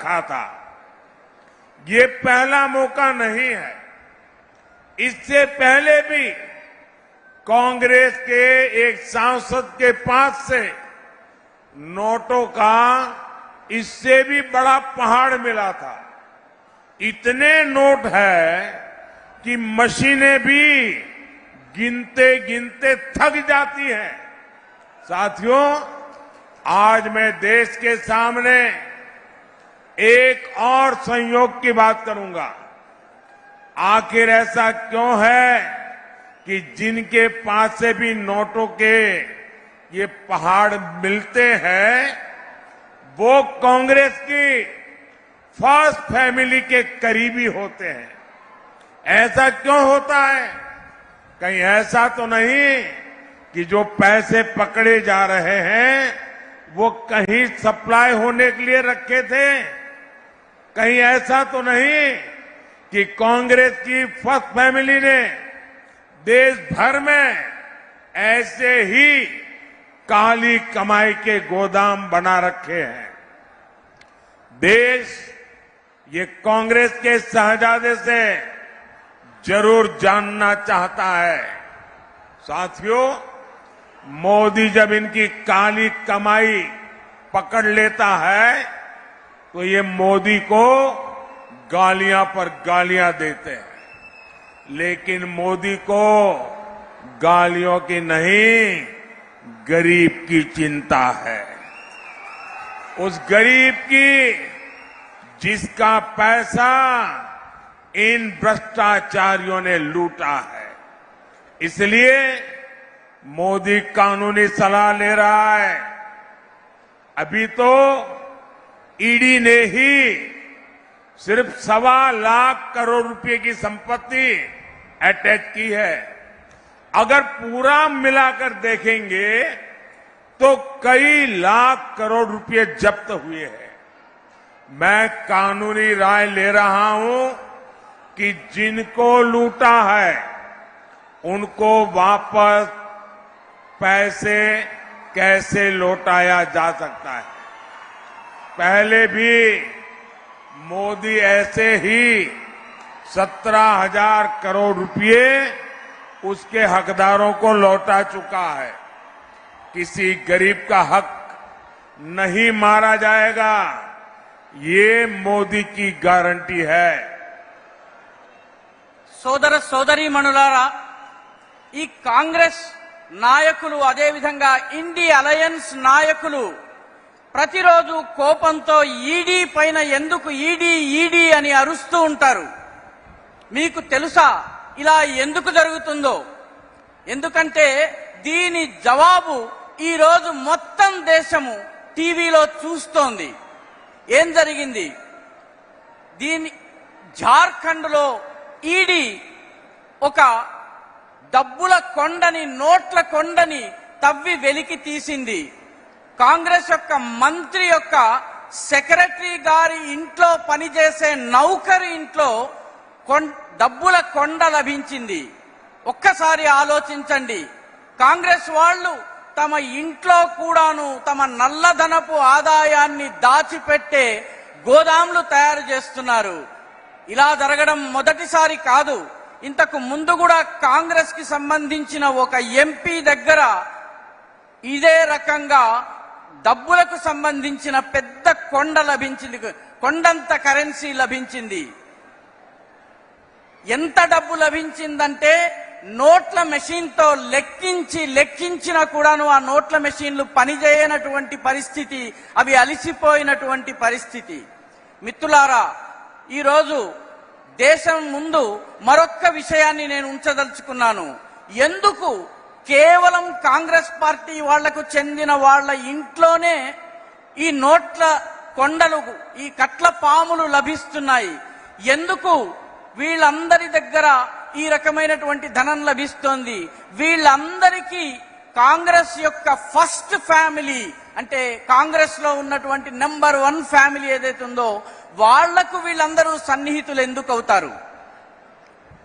रखा था। ये पहला मौका नहीं है। इससे पहले भी कांग्रेस के एक सांसद के पास से नोटों का इससे भी बड़ा पहाड़ मिला था। इतने नोट है कि मशीनें भी गिनते गिनते थक जाती हैं। साथियों, आज मैं देश के सामने एक और संयोग की बात करूँगा। आखिर ऐसा क्यों है कि जिनके पास से भी नोटों के ये पहाड़ मिलते हैं, वो कांग्रेस की फ़र्स्ट फैमिली के करीबी होते हैं। ऐसा क्यों होता है? कहीं ऐसा तो नहीं कि जो पैसे पकड़े जा रहे हैं, वो कहीं सप्लाई होने के लिए रखे थे। कहीं ऐसा तो नहीं कि कांग्रेस की फ़र्स्ट फैमिली ने देश भर में ऐसे ही काली कमाई के गोदाम बना रखे हैं। देश ये कांग्रेस के शहजादे से ज़रूर जानना चाहता है। साथियों, मोदी जब इनकी काली कमाई पकड़ लेता है तो ये मोदी को गालियाँ पर गालियाँ देते हैं। लेकिन मोदी को गालियों की नहीं, गरीब की चिंता है। उस गरीब की जिसका पैसा इन भ्रष्टाचारियों ने लूटा है। इसलिए मोदी कानूनी सलाह ले रहा है। अभी तो ईडी ने ही सिर्फ़ सवा लाख करोड़ रुपए की संपत्ति अटैच की है। अगर पूरा मिलाकर देखेंगे तो कई लाख करोड़ रुपए जब्त हुए हैं। मैं कानूनी राय ले रहा हूँ कि जिनको लूटा है, उनको वापस पैसे कैसे लौटाया जा सकता है। पहले भी मोदी ऐसे ही सत्रह हजार करोड़ रुपए उसके हकदारों को लौटा चुका है किसी गरीब का हक नहीं मारा जाएगा ये मोदी की गारंटी है సోదర సోదరీమణులారా ఈ కాంగ్రెస్ నాయకులు అదేవిధంగా ఇండి అలయన్స్ నాయకులు ప్రతిరోజు కోపంతో ఈడీ పైన ఎందుకు ఈడీ ఈడీ అని అరుస్తూ ఉంటారు. మీకు తెలుసా ఇలా ఎందుకు జరుగుతుందో? ఎందుకంటే దీని జవాబు ఈరోజు మొత్తం దేశము టీవీలో చూస్తోంది. ఏం జరిగింది? దీని జార్ఖండ్లో ఈడీ ఒక డబ్బుల కొండని నోట్ల కొండని తవ్వి వెలికి తీసింది. కాంగ్రెస్ యొక్క మంత్రి యొక్క సెక్రటరీ గారి ఇంట్లో పనిచేసే నౌకరి ఇంట్లో కొన్- డబ్బుల కొండ లభించింది. ఒక్కసారి ఆలోచించండి. కాంగ్రెస్ వాళ్ళు తమ ఇంట్లో కూడాను తమ నల్లధనపు ఆదాయాన్ని దాచిపెట్టే గోదాములు తయారు చేస్తున్నారు. ఇలా జరగడం మొదటిసారి కాదు. ఇంతకు ముందు కూడా కాంగ్రెస్కి సంబంధించిన ఒక ఎంపీ దగ్గర ఇదే రకంగా డబ్బులకు సంబంధించిన పెద్ద కొండ లభించింది. కొండంత కరెన్సీ లభించింది. ఎంత డబ్బు లభించిందంటే నోట్ల మెషిన్తో లెక్కించి లెక్కించినా కూడాను ఆ నోట్ల మెషిన్లు పనిచేయనటువంటి పరిస్థితి అవి అలిసిపోయినటువంటి పరిస్థితి. మిత్రులారా ఈరోజు దేశం ముందు మరొక్క విషయాన్ని నేను ఉంచదలుచుకున్నాను. ఎందుకు కేవలం కాంగ్రెస్ పార్టీ వాళ్ళకు చెందిన వాళ్ళ ఇంట్లోనే ఈ నోట్ల కొండలు ఈ కట్ల పాములు లభిస్తున్నాయి. ఎందుకు? వీళ్ళందరి దగ్గర ఈ రకమైనటువంటి ధనం లభిస్తోంది. వీళ్ళందరికీ కాంగ్రెస్ యొక్క ఫస్ట్ ఫ్యామిలీ అంటే కాంగ్రెస్లో ఉన్నటువంటి నెంబర్ వన్ ఫ్యామిలీ ఏదైతే ఉందో వాళ్ళకు వీళ్ళందరూ సన్నిహితులు ఎందుకు అవుతారు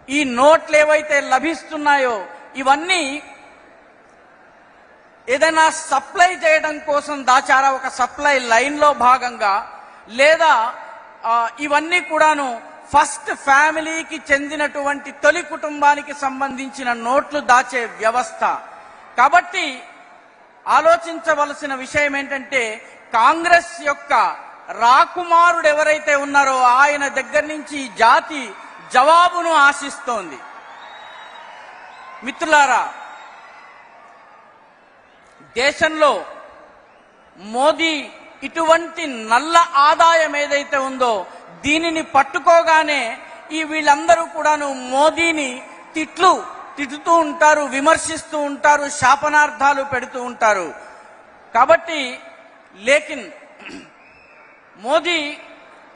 ఈ నోట్లు ఏవైతే లభిస్తున్నాయో ఇవన్నీ ఏదైనా సప్లై చేయడం కోసం దాచారా? ఒక సప్లై లైన్లో భాగంగా లేదా ఇవన్నీ కూడాను ఫస్ట్ ఫ్యామిలీకి చెందినటువంటి తొలి కుటుంబానికి సంబంధించిన నోట్లు దాచే వ్యవస్థ. కాబట్టి ఆలోచించవలసిన విషయం ఏంటంటే కాంగ్రెస్ యొక్క రాకుమారుడు ఎవరైతే ఉన్నారో ఆయన దగ్గర నుంచి ఈ జాతి జవాబును ఆశిస్తోంది. మిత్రులారా దేశంలో మోదీ ఇటువంటి నల్ల ఆదాయం ఏదైతే ఉందో దీనిని పట్టుకోగానే ఈ వీళ్ళందరూ కూడాను మోదీని తిట్లు తిట్టుతూ ఉంటారు విమర్శిస్తూ ఉంటారు శాపనార్థాలు పెడుతూ ఉంటారు. కాబట్టి లేకిన్ మోదీ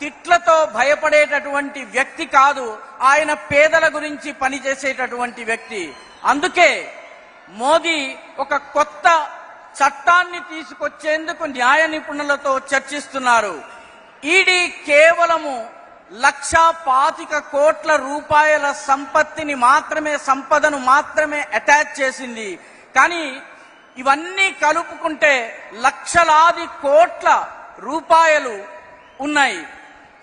తిట్లతో భయపడేటటువంటి వ్యక్తి కాదు ఆయన పేదల గురించి పనిచేసేటటువంటి వ్యక్తి. అందుకే మోదీ ఒక కొత్త చట్టాన్ని తీసుకొచ్చేందుకు న్యాయ నిపుణులతో చర్చిస్తున్నారు. ఈడీ కేవలము లక్ష పాతిక కోట్ల రూపాయల సంపత్తిని మాత్రమే సంపదను మాత్రమే అటాచ్ చేసింది. కానీ ఇవన్నీ కలుపుకుంటే లక్షలాది కోట్ల రూపాయలు ఉన్నాయి.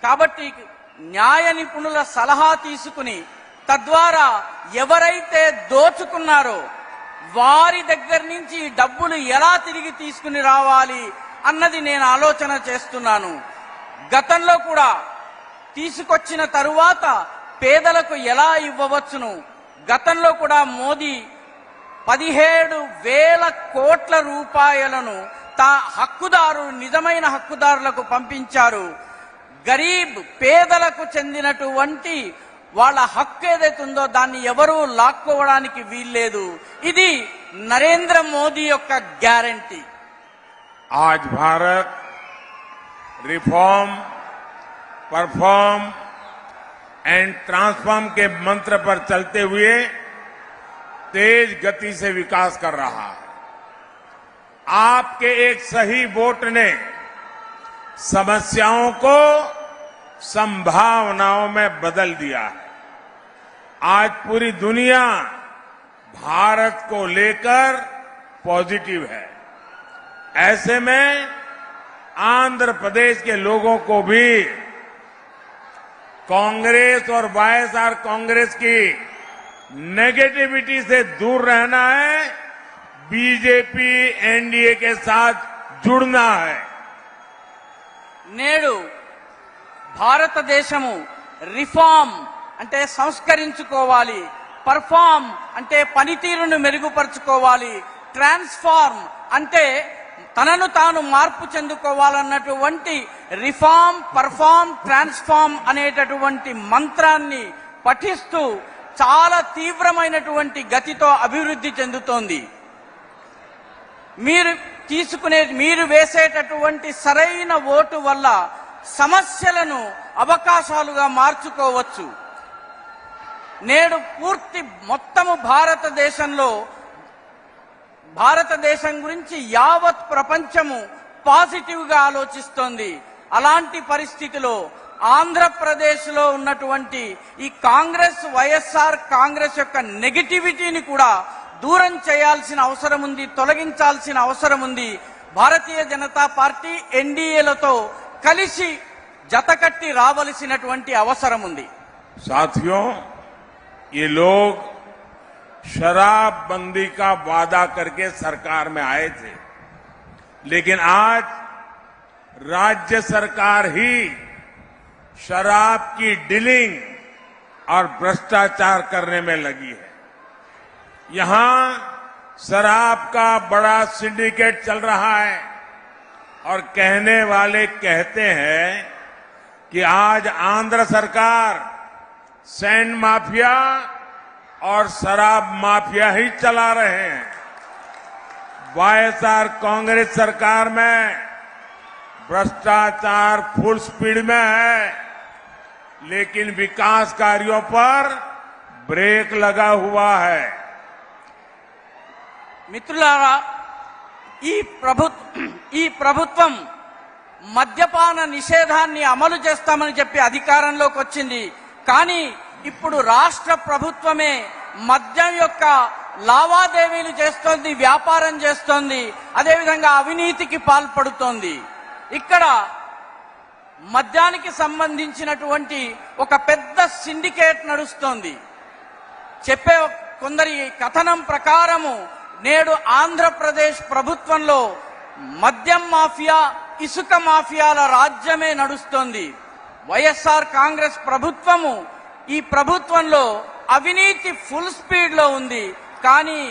కాబట్టి న్యాయ నిపుణుల సలహా తీసుకుని తద్వారా ఎవరైతే దోచుకున్నారో వారి దగ్గర నుంచి డబ్బులు ఎలా తిరిగి తీసుకుని రావాలి అన్నది నేను ఆలోచన చేస్తున్నాను. గతంలో కూడా తీసుకొచ్చిన తరువాత పేదలకు ఎలా ఇవ్వవచ్చును? గతంలో కూడా మోదీ పదిహేడు వేల కోట్ల రూపాయలను తా హక్కుదారు నిజమైన హక్కుదారులకు పంపించారు. గరీబ్ పేదలకు చెందినటువంటి వాళ్ళ హక్కు ఏదైతే ఉందో దాన్ని ఎవరూ లాక్కోవడానికి వీల్లేదు ఇది నరేంద్ర మోదీ యొక్క గ్యారంటీ आज Bharat reform perform and transform के मंत्र पर चलते हुए तेज गति से विकास कर रहा है आपके एक सही वोट ने समस्याओं को संभावनाओं में बदल दिया है। आज पूरी दुनिया भारत को लेकर पॉजिटिव है। ऐसे में आंध्र प्रदेश के लोगों को भी कांग्रेस और वाईएसआर कांग्रेस की नेगेटिविटी से दूर रहना है, बीजेपी, एनडीए के साथ जुड़ना है। నేడు భారతదేశము రిఫార్మ్ అంటే సంస్కరించుకోవాలి పర్ఫార్మ్ అంటే పనితీరును మెరుగుపరుచుకోవాలి ట్రాన్స్ఫార్మ్ అంటే తనను తాను మార్పు చెందుకోవాలన్నటువంటి రిఫార్మ్ పర్ఫార్మ్ ట్రాన్స్ఫార్మ్ అనేటటువంటి మంత్రాన్ని పఠిస్తూ చాలా తీవ్రమైనటువంటి గతితో అభివృద్ధి చెందుతోంది. మీరు తీసుకునే మీరు వేసేటటువంటి సరైన ఓటు వల్ల సమస్యలను అవకాశాలుగా మార్చుకోవచ్చు. నేడు పూర్తి మొత్తము భారతదేశంలో భారతదేశం గురించి యావత్ ప్రపంచము పాజిటివ్గా ఆలోచిస్తోంది. అలాంటి పరిస్థితిలో ఆంధ్రప్రదేశ్లో ఉన్నటువంటి ఈ కాంగ్రెస్ వైఎస్ఆర్ కాంగ్రెస్ యొక్క నెగిటివిటీని కూడా దూరం చేయాల్సిన అవసరం ఉంది తొలగించాల్సిన అవసరం ఉంది భారతీయ జనతా పార్టీ ఎన్డీఏలతో కలిసి జతకట్టి రావలసినటువంటి అవసరం ఉంది साथियों ये लोग शराबबंदी का वादा करके सरकार में आए थे लेकिन आज राज्य सरकार ही शराब की डीलिंग और भ्रष्टाचार करने में लगी है यहां शराब का बड़ा सिंडिकेट चल रहा है और कहने वाले कहते हैं कि आज आंध्र सरकार सैंड माफिया और शराब माफिया ही चला रहे हैं। वाईएसआर कांग्रेस सरकार में भ्रष्टाचार फुल स्पीड में है, लेकिन विकास कार्यों पर ब्रेक लगा हुआ है। मित्र ఈ ప్రభు ఈ ప్రభుత్వం మద్యపాన నిషేధాన్ని అమలు చేస్తామని చెప్పి అధికారంలోకి వచ్చింది. కానీ ఇప్పుడు రాష్ట్ర ప్రభుత్వమే మద్యం యొక్క లావాదేవీలు చేస్తోంది వ్యాపారం చేస్తోంది అదేవిధంగా అవినీతికి పాల్పడుతోంది. ఇక్కడ మద్యానికి సంబంధించినటువంటి ఒక పెద్ద సిండికేట్ నడుస్తోంది. చెప్పే కొందరి కథనం ప్రకారము నేడు ఆంధ్రప్రదేశ్ ప్రభుత్వంలో మద్యం మాఫియా ఇసుక మాఫియాల రాజ్యమే నడుస్తోంది వైఎస్ఆర్ కాంగ్రెస్ ప్రభుత్వము ఈ ప్రభుత్వంలో అవినీతి ఫుల్ స్పీడ్ లో ఉంది కానీ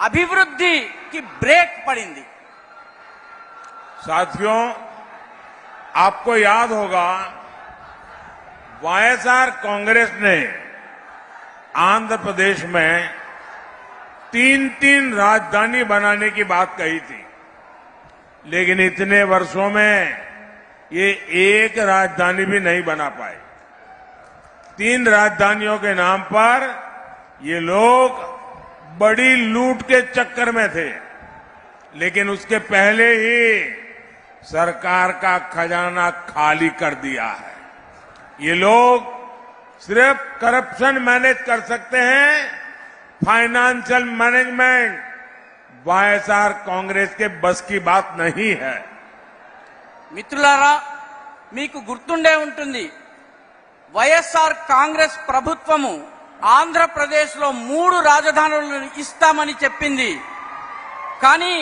అభివృద్ధికి బ్రేక్ పడింది साथियों आपको याद होगा वाईएसआर कांग्रेस ने आंध्र प्रदेश में तीन तीन राजधानी बनाने की बात कही थी। लेकिन इतने वर्षों में ये एक राजधानी भी नहीं बना पाए। तीन राजधानियों के नाम पर ये लोग बड़ी लूट के चक्कर में थे। लेकिन उसके पहले ही सरकार का खजाना खाली कर दिया है। ये लोग सिर्फ़ करप्शन मैनेज कर सकते हैं फाइनेंशियल मैनेजमेंट वाईएसआर कांग्रेस के बस की बात नहीं है మిత్రులారా మీకు గుర్తుండే ఉంటుంది వైఎస్ఆర్ కాంగ్రెస్ ప్రభుత్వము ఆంధ్రప్రదేశ్లో మూడు రాజధానులను ఇస్తామని చెప్పింది కానీ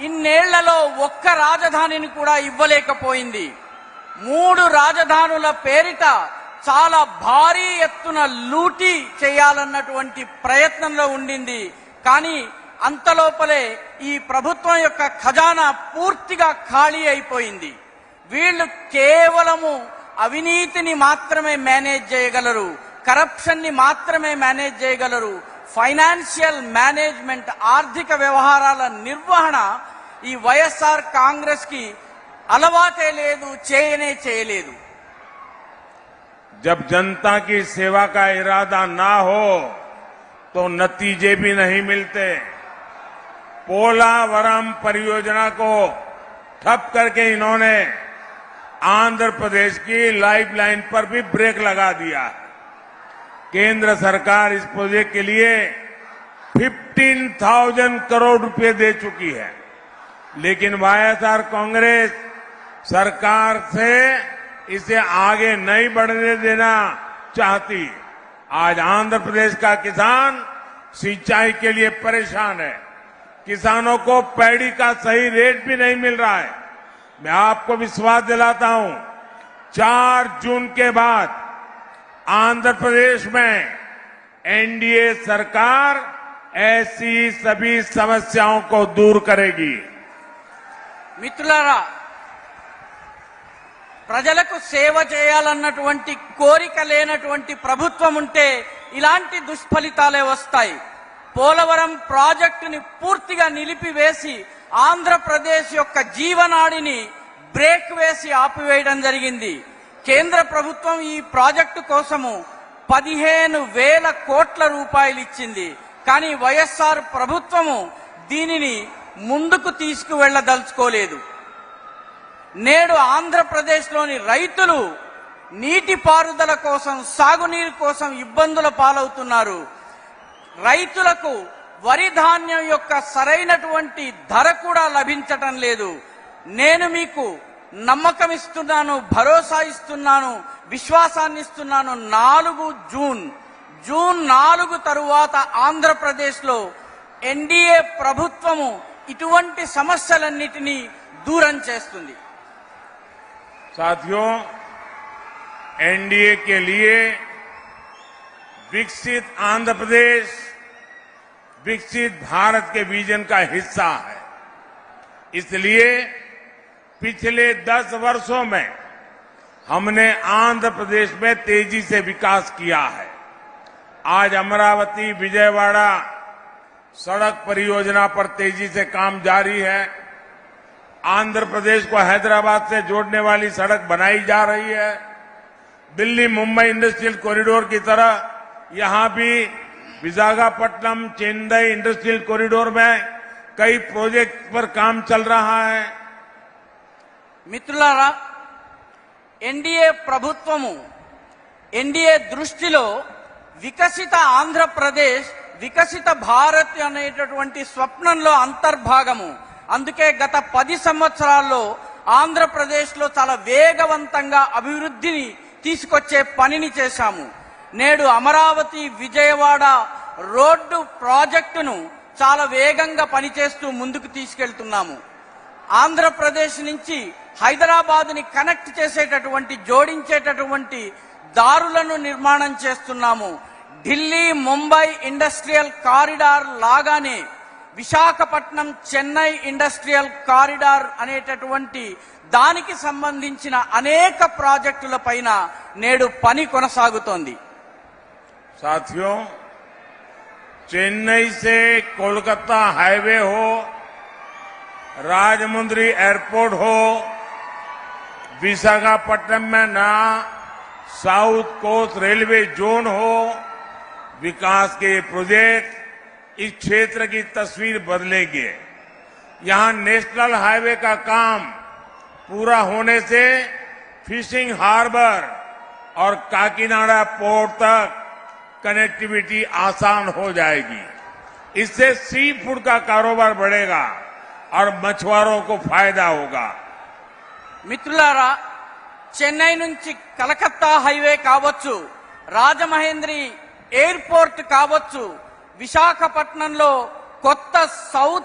ఇన్నేళ్లలో ఒక్క రాజధానిని కూడా ఇవ్వలేకపోయింది మూడు రాజధానుల పేరిట చాలా భారీ ఎత్తున లూటీ చేయాలన్నటువంటి ప్రయత్నంలో ఉండింది. కానీ అంతలోపలే ఈ ప్రభుత్వం యొక్క ఖజానా పూర్తిగా ఖాళీ అయిపోయింది. వీళ్ళు కేవలము అవినీతిని మాత్రమే మేనేజ్ చేయగలరు కరప్షన్ని మాత్రమే మేనేజ్ చేయగలరు. ఫైనాన్షియల్ మేనేజ్మెంట్ ఆర్థిక వ్యవహారాల నిర్వహణ ఈ వైఎస్ఆర్ కాంగ్రెస్కి అలవాటే లేదు చేయనే చేయలేదు. जब जनता की सेवा का इरादा ना हो तो नतीजे भी नहीं मिलते। पोलावरम परियोजना को ठप करके इन्होंने आंध्र प्रदेश की लाइफलाइन पर भी ब्रेक लगा दिया। केंद्र सरकार इस प्रोजेक्ट के लिए 15,000 करोड़ रुपए दे चुकी है। लेकिन वाईएसआर कांग्रेस सरकार से इसे आगे नहीं बढ़ने देना चाहती। आज आंध्र प्रदेश का किसान सिंचाई के लिए परेशान है। किसानों को पैड़ी का सही रेट भी नहीं मिल रहा है। मैं आपको विश्वास दिलाता हूँ, चार जून के बाद आंध्र प्रदेश में एनडीए सरकार ऐसी सभी समस्याओं को दूर करेगी। मित्रा ప్రజలకు సేవ చేయాలన్నటువంటి కోరిక లేనటువంటి ప్రభుత్వం ఉంటే ఇలాంటి దుష్ఫలితాలే వస్తాయి. పోలవరం ప్రాజెక్టుని పూర్తిగా నిలిపివేసి ఆంధ్రప్రదేశ్ యొక్క జీవనాడిని బ్రేక్ వేసి ఆపివేయడం జరిగింది. కేంద్ర ప్రభుత్వం ఈ ప్రాజెక్టు కోసము పదిహేను వేల కోట్ల రూపాయలు ఇచ్చింది. కానీ వైఎస్ఆర్ ప్రభుత్వము దీనిని ముందుకు తీసుకువెళ్ళదలుచుకోలేదు నేడు ఆంధ్రప్రదేశ్లోని రైతులు నీటిపారుదల కోసం సాగునీరు కోసం ఇబ్బందుల పాలవుతున్నారు. రైతులకు వరి ధాన్యం యొక్క సరైనటువంటి ధర కూడా లభించటం లేదు. నేను మీకు నమ్మకం ఇస్తున్నాను భరోసా ఇస్తున్నాను విశ్వాసాన్ని ఇస్తున్నాను. నాలుగు జూన్ జూన్ నాలుగు తరువాత ఆంధ్రప్రదేశ్లో ఎన్డీఏ ప్రభుత్వము ఇటువంటి సమస్యలన్నిటినీ దూరం చేస్తుంది. साथियों, एनडीए के लिए विकसित आंध्र प्रदेश, विकसित भारत के विजन का हिस्सा है। इसलिए पिछले दस वर्षों में हमने आंध्र प्रदेश में तेज़ी से विकास किया है। आज अमरावती, विजयवाड़ा सड़क परियोजना पर तेज़ी से काम जारी है। आंध्र प्रदेश को हैदराबाद से जोड़ने वाली सड़क बनाई जा रही है दिल्ली मुंबई इंडस्ट्रियल कॉरिडोर की तरह यहां भी विशाखापट्टनम चेन्नई इंडस्ट्रियल कॉरिडोर में कई प्रोजेक्ट पर काम चल रहा है మిత్రులారా ఎన్డీఏ ప్రభుత్వము ఎన్డీఏ దృష్టిలో వికసిత ఆంధ్రప్రదేశ్ వికసిత భారత్ అనేటటువంటి స్వప్నంలో అంతర్భాగము అందుకే గత పది సంవత్సరాల్లో ఆంధ్రప్రదేశ్లో చాలా వేగవంతంగా అభివృద్ధిని తీసుకొచ్చే పనిని చేశాము. నేడు అమరావతి విజయవాడ రోడ్డు ప్రాజెక్టును చాలా వేగంగా పనిచేస్తూ ముందుకు తీసుకెళ్తున్నాము. ఆంధ్రప్రదేశ్ నుంచి హైదరాబాద్ని కనెక్ట్ చేసేటటువంటి జోడించేటటువంటి దారులను నిర్మాణం చేస్తున్నాము. ఢిల్లీ ముంబై ఇండస్ట్రియల్ కారిడార్ లాగానే విశాఖపట్నం చెన్నై ఇండస్ట్రియల్ కారిడార్ అనేటటువంటి దానికి సంబంధించిన అనేక ప్రాజెక్టుల పైన నేడు పని కొనసాగుతోంది साथियों चेन्नई से कोलकाता हाईवे हो राजमुंद्री एयरपोर्ट हो विशाखापट्टनम में नया साउथ कोस्ट रेलवे जोन हो विकास के ये प्रोजेक्ट इस क्षेत्र की तस्वीर बदलेंगे यहां नेशनल हाईवे का काम पूरा होने से फिशिंग हार्बर और काकीनाडा पोर्ट तक कनेक्टिविटी आसान हो जाएगी इससे सी फूड का कारोबार बढ़ेगा और मछुआरों को फायदा होगा మిత్రులారా చెన్నై నుంచి కలకత్తా హైవే కావచ్చు రాజమహేంద్రి ఎయిర్పోర్ట్ కావచ్చు విశాఖపట్నంలో కొత్త సౌత్